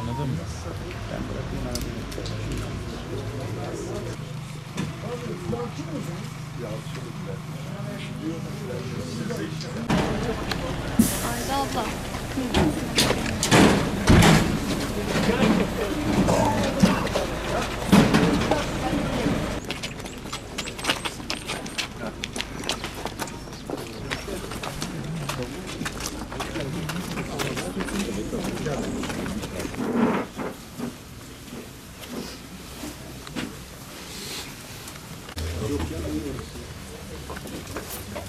Anladın mı? Ben bırakayım abi. Ayda abla.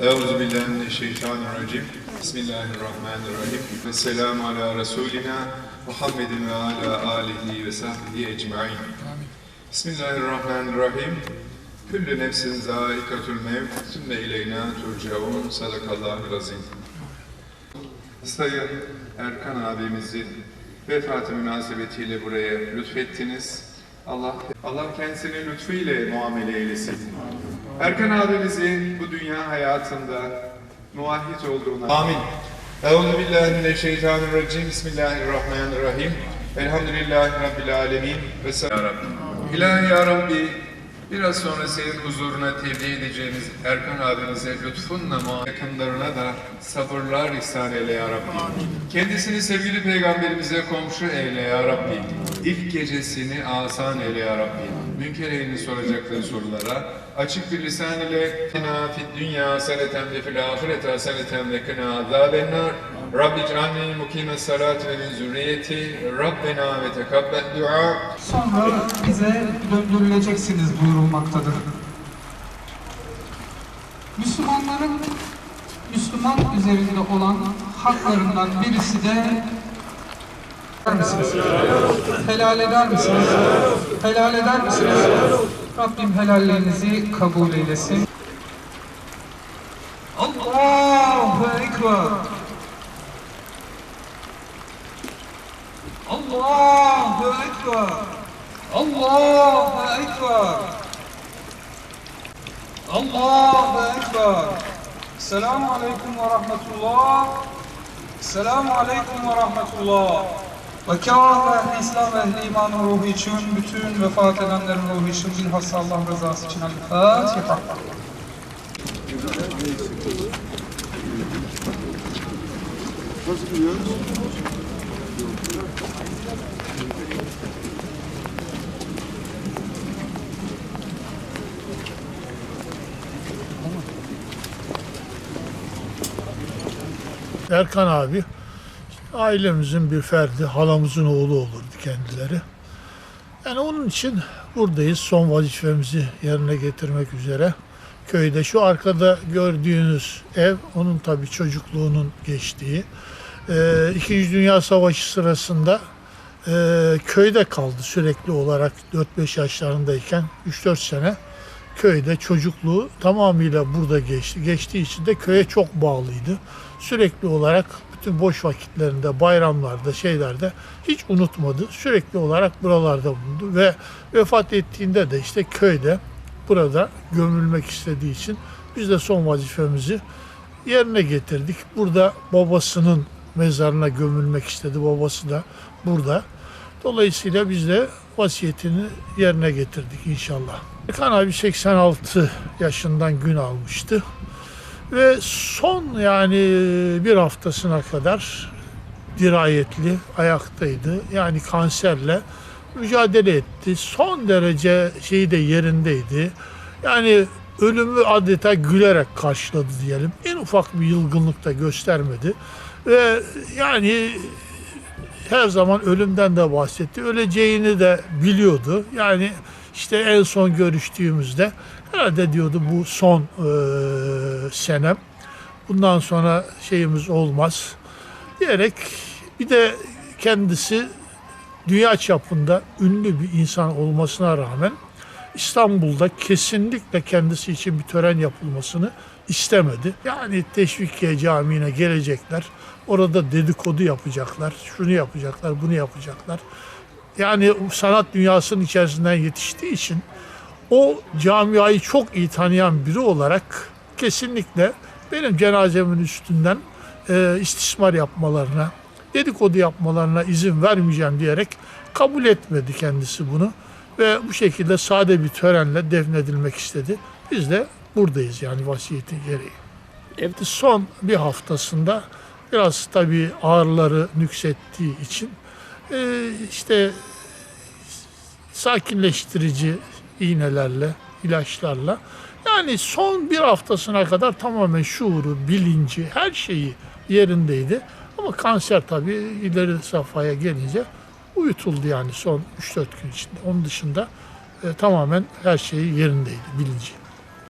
Euzu billahi mineşşeytanirracim. Bismillahirrahmanirrahim. Ve selamu ala Resulina Muhammedin ve ala alihi ve sahbihi ecmaîn. Bismillahirrahmanirrahim. Küllü nefsin zâikatul mevt, sümme ileyna turcaun. Sadakallahu azim. Sayın Erkan abimizin vefatı münasebetiyle buraya lütfettiniz. Allah Allah kendisini lütfuyla muamele eylesin. Erkan abimizi bu dünya hayatında muvahhid olduğuna amin. Euzu billahi mineşşeytanirracim. Bismillahirrahmanirrahim. Elhamdülillahi rabbil alamin. Ve. Ya Rabbi. İlahi ya Rabbi Biraz sonra senin huzuruna tevdi edeceğimiz Erkan abimize lütfunla yakınlarına da sabırlar ihsan eyle ya Rabbi. Kendisini sevgili peygamberimize komşu eyle ya Rabbi. İlk gecesini asan eyle ya Rabbi. Münkereğini soracakları sorulara açık bir lisan ile fina fid dünya seneten ve fil ahirete seneten ve kına azabennar. Rabbi cealni mukime salati ve min zürriyeti. Rabbena ve tekabbel dua. Sonra bize döndürüleceksiniz buyurulmaktadır. Müslümanların Müslüman üzerinde olan haklarından birisi de eder misiniz? Helal eder misiniz? Helal eder misiniz? Rabbim helallerinizi kabul eylesin. Allahu Ekber. Allahu Ekber. Allahu Ekber. Allahu Ekber. Selamun Aleyküm ve Rahmetullah. Selamun Aleyküm ve Rahmetullah. Ve kâh ehli İslam ehli imanın ruhu için, bütün vefat edenlerin ruhu için, bilhassa Allah rızası için El-Fatiha. Erkan abi ailemizin bir ferdi, halamızın oğlu olurdu kendileri. Yani onun için buradayız son vazifemizi yerine getirmek üzere. Köyde şu arkada gördüğünüz ev onun tabii çocukluğunun geçtiği. Ee, İkinci Dünya Savaşı sırasında e, köyde kaldı sürekli olarak 4-5 yaşlarındayken 3-4 sene köyde çocukluğu tamamıyla burada geçti. Geçtiği için de köye çok bağlıydı. Sürekli olarak bütün boş vakitlerinde, bayramlarda, şeylerde hiç unutmadı. Sürekli olarak buralarda bulundu ve vefat ettiğinde de işte köyde burada gömülmek istediği için biz de son vazifemizi yerine getirdik. Burada babasının mezarına gömülmek istedi. Babası da burada. Dolayısıyla biz de vasiyetini yerine getirdik inşallah. Erkan abi 86 yaşından gün almıştı. Ve son yani bir haftasına kadar dirayetli ayaktaydı. Yani kanserle mücadele etti. Son derece şeyi de yerindeydi. Yani ölümü adeta gülerek karşıladı diyelim. En ufak bir yılgınlık da göstermedi. Ve yani her zaman ölümden de bahsetti. Öleceğini de biliyordu. Yani işte en son görüştüğümüzde herhalde diyordu bu son eee senem. Bundan sonra şeyimiz olmaz diyerek bir de kendisi dünya çapında ünlü bir insan olmasına rağmen İstanbul'da kesinlikle kendisi için bir tören yapılmasını istemedi. Yani Teşvikiye Camii'ne gelecekler. Orada dedikodu yapacaklar. Şunu yapacaklar, bunu yapacaklar. Yani sanat dünyasının içerisinden yetiştiği için o camiayı çok iyi tanıyan biri olarak kesinlikle benim cenazemin üstünden e, istismar yapmalarına, dedikodu yapmalarına izin vermeyeceğim diyerek kabul etmedi kendisi bunu. Ve bu şekilde sade bir törenle defnedilmek istedi. Biz de buradayız yani vasiyeti gereği. Evde son bir haftasında biraz tabii ağrıları nüksettiği için e, işte sakinleştirici iğnelerle, ilaçlarla yani son bir haftasına kadar tamamen şuuru, bilinci, her şeyi yerindeydi. Ama kanser tabii ileri safhaya gelince uyutuldu yani son 3-4 gün içinde. Onun dışında e, tamamen her şeyi yerindeydi, bilinci.